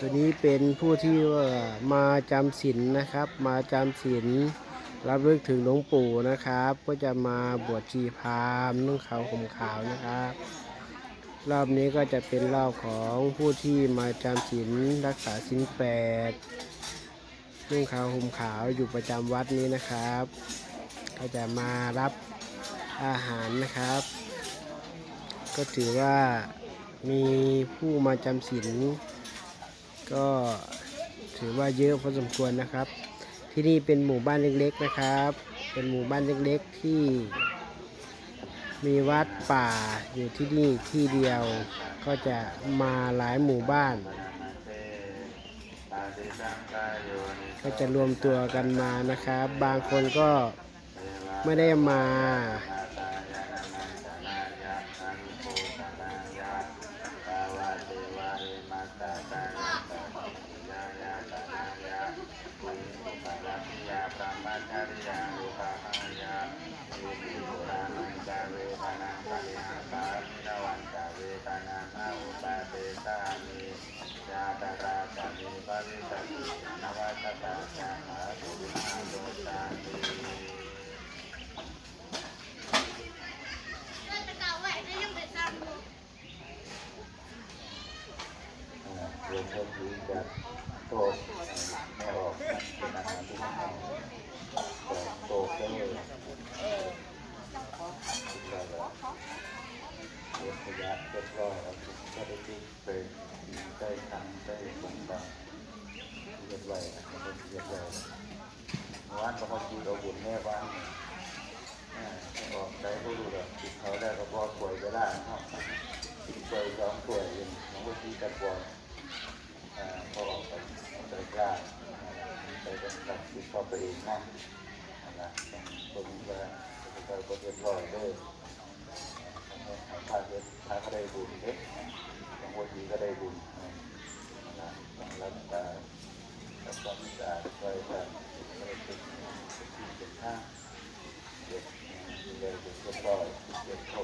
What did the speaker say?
ตัวนี้เป็นผู้ที่ว่ามาจำศีลนะครับ มาจำศีลรับลึกถึงหลวงปู่นะครับ ก็จะมาบวชชีพราหมณ์นุ่งขาวห่มขาวนะครับ รอบนี้ก็จะเป็นรอบของผู้ที่มาจำศีลรักษาศีลแปดนุ่งขาวห่มขาวอยู่ประจำวัดนี้นะครับ ก็จะมารับอาหารนะครับ ก็ถือว่ามีผู้มาจำศีล ก็ถือว่าเยอะพอสมควรนะครับ ที่นี่เป็นหมู่บ้านเล็กๆนะครับ เป็นหมู่บ้านเล็กๆที่มีวัดป่าอยู่ที่นี่ที่เดียวก็จะมาหลายหมู่บ้าน ก็จะรวมตัวกันมานะครับ บางคนก็ไม่ได้มา รวมก็คือจะโตกไม่ออกเป็นอาหารที่ไม่เอาแต่โตกก็เลยคิดว่าแบบเก็บขยะเก็ก็ได้ทิ้งไปได้ทำได้ผลต่างเรียบร้อยนะมันเรียบร้อยวันก็พอคิวเราบุญแม่บ้านออกใจก็รู้แบบติดเขาได้ก็พอป่วยก็ได้นะครับป่วยสองป่วยเองมันก็ทีแต่ป่วยอ่าก็ออกไปใจกล้าไปเป็นการคิดเข้าไปเองนะนะต้องคนว่าจะไปก็เรียบร้อยเลย ถ้าเกิดถ้าเขาได้บุญเด็กบางคนดีก็ได้บุญนะต้องรักษาและความสะอาดไว้แต่ไม่ได้เป็นที่เป็นท่าเด็กดูแลเด็กก็ปล่อยเด็กเขา